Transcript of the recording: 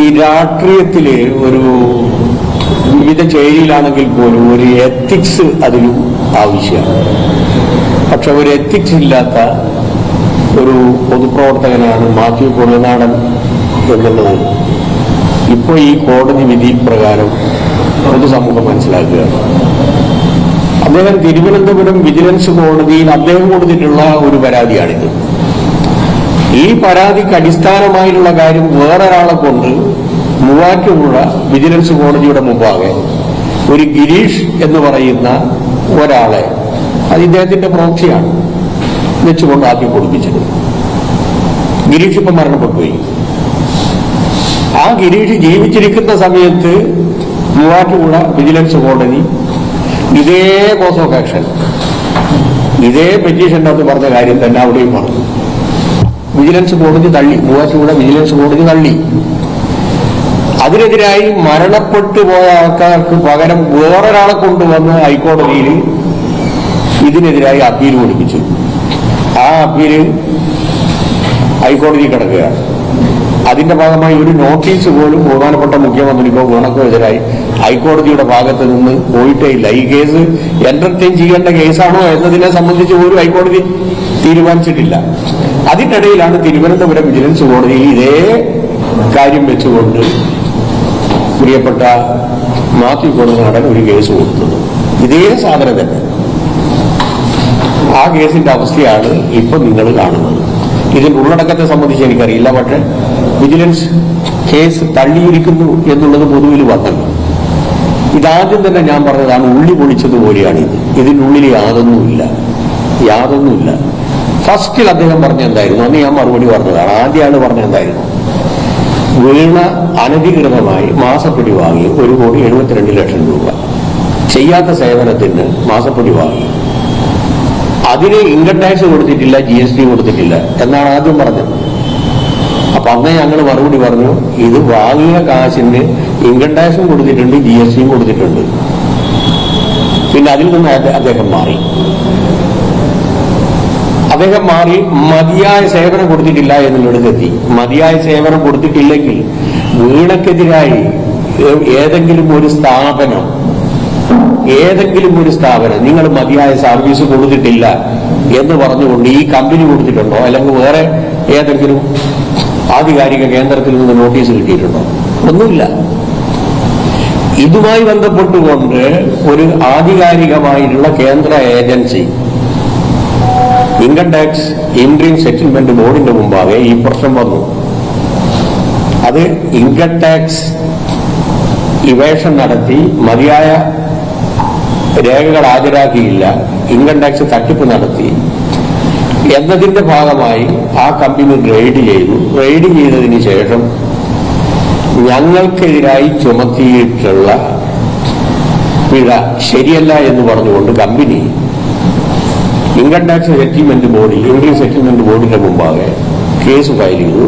ഈ രാഷ്ട്രീയത്തിൽ ഒരു വിവിധ ചേരിയിലാണെങ്കിൽ പോലും ഒരു എത്തിക്സ് അതിൽ ആവശ്യമാണ്. പക്ഷെ ഒരു എത്തിക്സ് ഇല്ലാത്ത ഒരു പൊതുപ്രവർത്തകനാണ് മാത്യു കുറുനാടൻ എന്നുള്ളത്. ഇപ്പോൾ ഈ കോടതി വിധി പ്രകാരം പൊതുസമൂഹം മനസ്സിലാക്കുക. അദ്ദേഹം തിരുവനന്തപുരം വിജിലൻസ് കോടതിയിൽ അദ്ദേഹം കൊടുത്തിട്ടുള്ള ഒരു പരാതിയാണിത്. ഈ പരാതിക്ക് അടിസ്ഥാനമായിട്ടുള്ള കാര്യം വേറൊരാളെ കൊണ്ട് മൂവാറ്റുപുഴ വിജിലൻസ് കോടതിയുടെ മുമ്പാകെ ഒരു ഗിരീഷ് എന്ന് പറയുന്ന ഒരാളെ അത് ഇദ്ദേഹത്തിന്റെ പ്രോക്സിയാണ് വെച്ചുകൊണ്ട് ആദ്യം കൊടുപ്പിച്ചത് ഗിരീഷ് ഇപ്പം മരണപ്പെട്ടുപോയി. ആ ഗിരീഷ് ജീവിച്ചിരിക്കുന്ന സമയത്ത് മൂവാറ്റുപുഴ വിജിലൻസ് കോടതി ഇതേ കോസ് ഓഫ് ആക്ഷൻ ഇതേ പെറ്റീഷന്റെ അകത്ത് പറഞ്ഞ കാര്യം തന്നെ അവിടെയും പറഞ്ഞു. വിജിലൻസ് കോടതി തള്ളി. മൂവാറ്റുപുഴ വിജിലൻസ് കോടതി തള്ളി. അതിനെതിരായി മരണപ്പെട്ടു പോയ ആൾക്കാർക്ക് പകരം വേറൊരാളെ കൊണ്ടുവന്ന് ഹൈക്കോടതിയിൽ ഇതിനെതിരായി അപ്പീൽ കൊടുപ്പിച്ചു ആ അപ്പീൽ ഹൈക്കോടതി കിടക്കുകയാണ്. അതിന്റെ ഭാഗമായി ഒരു നോട്ടീസ് പോലും ബഹുമാനപ്പെട്ട മുഖ്യമന്ത്രിക്കോ ഗുണക്കോ എതിരായി ഹൈക്കോടതിയുടെ ഭാഗത്ത് നിന്ന് പോയിട്ടേ ഇല്ല. ഈ കേസ് എന്റർടൈൻ ചെയ്യേണ്ട കേസാണോ എന്നതിനെ സംബന്ധിച്ച് പോലും ഹൈക്കോടതി തീരുമാനിച്ചിട്ടില്ല. അതിനിടയിലാണ് തിരുവനന്തപുരം വിജിലൻസ് കോടതിയിൽ ഇതേ കാര്യം വെച്ചുകൊണ്ട് പ്രിയപ്പെട്ട മാത്യു കൊടുനാടൻ ഒരു കേസ് കൊടുത്തത്. ഇതേ സാധനം തന്നെ. ആ കേസിന്റെ അവസ്ഥയാണ് ഇപ്പൊ നിങ്ങൾ കാണുന്നത്. ഇതിന്റെ ഉള്ളടക്കത്തെ സംബന്ധിച്ച് എനിക്കറിയില്ല പക്ഷേ വിജിലൻസ് കേസ് തള്ളിയിരിക്കുന്നു എന്നുള്ളത് പൊതുവിൽ വന്നല്ലോ. ഇതാദ്യം തന്നെ ഞാൻ പറഞ്ഞതാണ് ഉള്ളി പൊളിച്ചതുപോലെയാണ് ഇത് ഇതിനുള്ളിൽ യാതൊന്നുമില്ല. യാതൊന്നുമില്ല. ഫസ്റ്റിൽ അദ്ദേഹം പറഞ്ഞെന്തായിരുന്നു? അന്ന് ഞാൻ മറുപടി പറഞ്ഞതാണ്. ആദ്യമാണ് പറഞ്ഞെന്തായിരുന്നു? വീണ അനധികൃതമായി മാസപ്പടി വാങ്ങി ഒരു കോടി എഴുപത്തിരണ്ട് ലക്ഷം രൂപ. ചെയ്യാത്ത സേവനത്തിന് മാസപ്പടി വാങ്ങി. അതിന് ഇൻകം ടാക്സ് കൊടുത്തിട്ടില്ല ജി എസ് ടി കൊടുത്തിട്ടില്ല എന്നാണ് ആദ്യം പറഞ്ഞത്. അപ്പൊ അന്ന് ഞങ്ങൾ മറുപടി പറഞ്ഞു ഇത് വാങ്ങിയ കാശിന് ഇൻകം ടാക്സും കൊടുത്തിട്ടുണ്ട് ജി എസ് ടിയും കൊടുത്തിട്ടുണ്ട്. പിന്നെ അതിൽ നിന്ന് അദ്ദേഹം മാറി. അദ്ദേഹം മാറി മതിയായ സേവനം കൊടുത്തിട്ടില്ല എന്നുള്ളിടത്തെത്തി. മതിയായ സേവനം കൊടുത്തിട്ടില്ലെങ്കിൽ വീണക്കെതിരായി ഏതെങ്കിലും ഒരു സ്ഥാപനം ഏതെങ്കിലും ഒരു സ്ഥാപനം നിങ്ങൾ മതിയായ സർവീസ് കൊടുത്തിട്ടില്ല എന്ന് പറഞ്ഞുകൊണ്ട് ഈ കമ്പനി കൊടുത്തിട്ടുണ്ടോ? അല്ലെങ്കിൽ വേറെ ഏതെങ്കിലും ആധികാരിക കേന്ദ്രത്തിൽ നിന്ന് നോട്ടീസ് കിട്ടിയിട്ടുണ്ടോ? ഒന്നുമില്ല. ഇതുമായി ബന്ധപ്പെട്ടുകൊണ്ട് ഒരു ആധികാരികമായിട്ടുള്ള കേന്ദ്ര agency income tax interim settlement ബോർഡിന്റെ മുമ്പാകെ ഈ പ്രശ്നം വന്നു. അത് ഇൻകം ടാക്സ് ഇവേഷൻ നടത്തി മതിയായ രേഖകൾ ഹാജരാക്കിയില്ല. ഇൻകം ടാക്സ് തട്ടിപ്പ് നടത്തി. എന്നതിന്റെ ഭാഗമായി ആ കമ്പനി റെയ്ഡ് ചെയ്തു. റെയ്ഡ് ചെയ്തതിന് ശേഷം ഞങ്ങൾക്കെതിരായി ചുമത്തിയിട്ടുള്ള പിഴ ശരിയല്ല എന്ന് പറഞ്ഞുകൊണ്ട് കമ്പനി ഇൻകം ടാക്സ് സെറ്റിൽമെന്റ് ബോർഡിൽ ഇൻകം സെറ്റിൽമെന്റ് ബോർഡിന്റെ മുമ്പാകെ കേസ് ഫയൽ ചെയ്തു